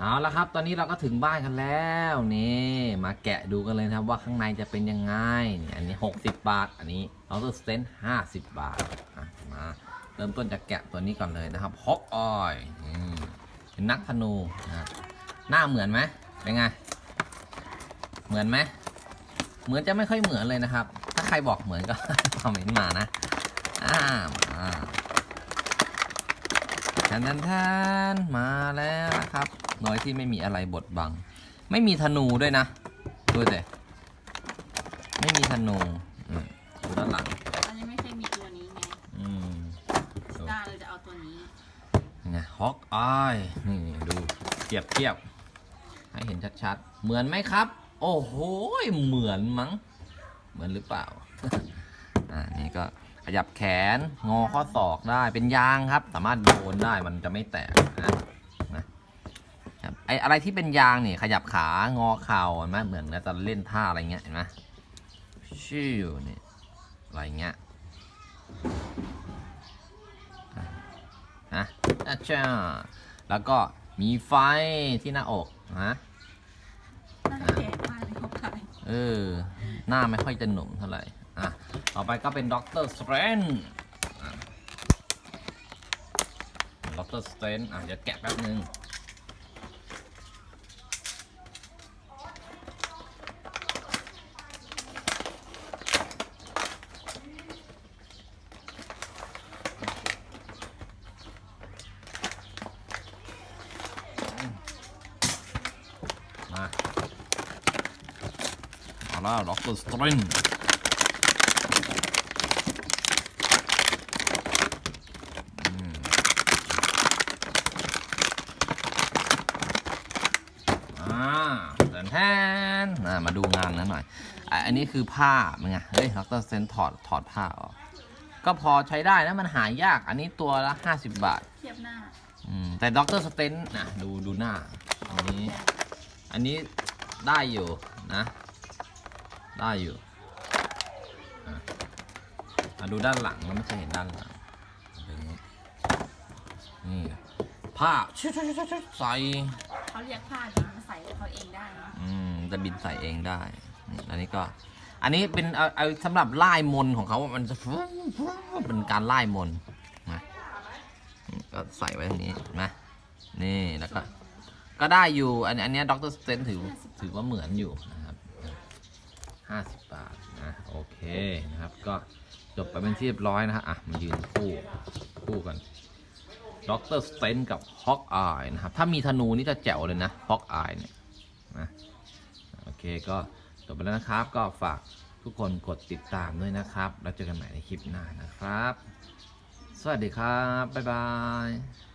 เอาละครับ ตอนนี้เราก็ถึงบ้านกันแล้วนี่มาแกะดูกันเลยนะครับว่าข้างในจะเป็นยังไงนี่อันนี้ 60 บาท อันนี้ออโต้สเตน50บบาทมาเริ่มต้นจากแกะตัวนี้ก่อนเลยนะครับฮอกออยเป็นนักธนูนะหน้าเหมือนไหมเป็นไง เหมือนไหมเหมือนจะไม่ค่อยเหมือนเลยนะครับ ถ้าใครบอกเหมือนก็คอมเมนต์มานะอ่ามาแทนแทนแทนมาแล้วนะครับ โดยที่ไม่มีอะไรบดบัง ไม่มีธนูด้วยนะดูสิไม่มีธนูอืมดูด้านหลังอันนี้ไม่ใช่มีตัวนี้ไงอืมดูด้าเลยจะเอาตัวนี้ไงฮอกอายนี่ดูเทียบเทียบให้เห็นชัดๆ เหมือนไหมครับ โอ้โหเหมือนมั้ง เหมือนหรือเปล่าอ่านี่ก็ขยับแขนงอข้อศอกได้เป็นยางครับ สามารถโยนได้มันจะไม่แตกนะนะครับ ไออะไรที่เป็นยางเนี่ยขยับขางอเข่าเห็นไหมเหมือนเราจะเล่นท่าอะไรเงี้ยเห็นไหมชิวนี่ยอะไรเงี้ยอะนะอาจ้าแล้วก็มีไฟที่หน้าอกนะน่าแก่มากเลยเขาขายเออ หน้าไม่ค่อยจะหนุ่มเท่าไหร่ อะ ต่อไปก็เป็นด็อกเตอร์สเตรนด็อกเตอร์สเตรนอะ เดี๋ยวแกะแป๊บนึง แล้วด็อกเตอร์สเตรนอ่าแทนแทนอะมาดูงานนั้นหน่อยอะอันนี้คือผ้าเป็นไง เฮ้ยด็อกเตอร์สเตรนถอดถอดผ้าออก ก็พอใช้ได้นะมันหายาก อันนี้ตัวละ 50 บาท เทียบหน้า อืม แต่ด็อกเตอร์สเตนนะดูดูหน้า อันนี้ อันนี้ได้อยู่นะ ได้อยู่อะมาดูด้านหลังเราไม่เคยเห็นด้านหลังเป็นอย่างนี้นี่ผ้าชุดๆๆๆใส่เขาเรียกผ้าเดี๋ยวมันใส่ของเขาเองได้นะอืมจะบินใส่เองได้นี่อันนี้ก็ อันนี้เป็นเอาเอาสำหรับไล่มนต์ของเขามันจะเป็นการไล่มนต์นะนี่ก็ใส่ไว้ตรงนี้เห็นไหมนี่แล้วก็ ก็ได้อยู่ อันอันเนี้ด็อกเตอร์สเตนถือถือว่าเหมือนอยู่นะ ครับห้าสิบบาทนะโอเคนะครับ ก็จบไปเป็นที่เรียบร้อยนะฮะอะมายืนคู่คู่กันด็อกเตอร์สเตนกับฮอกอายนะครับ ถ้ามีธนูนี่จะแจ๋วเลยนะฮอกอายเนี่ยนะโอเคก็จบไปแล้วนะครับ ก็ฝากทุกคนกดติดตามด้วยนะครับ แล้วเจอกันใหม่ในคลิปหน้านะครับ สวัสดีครับ บ๊ายบาย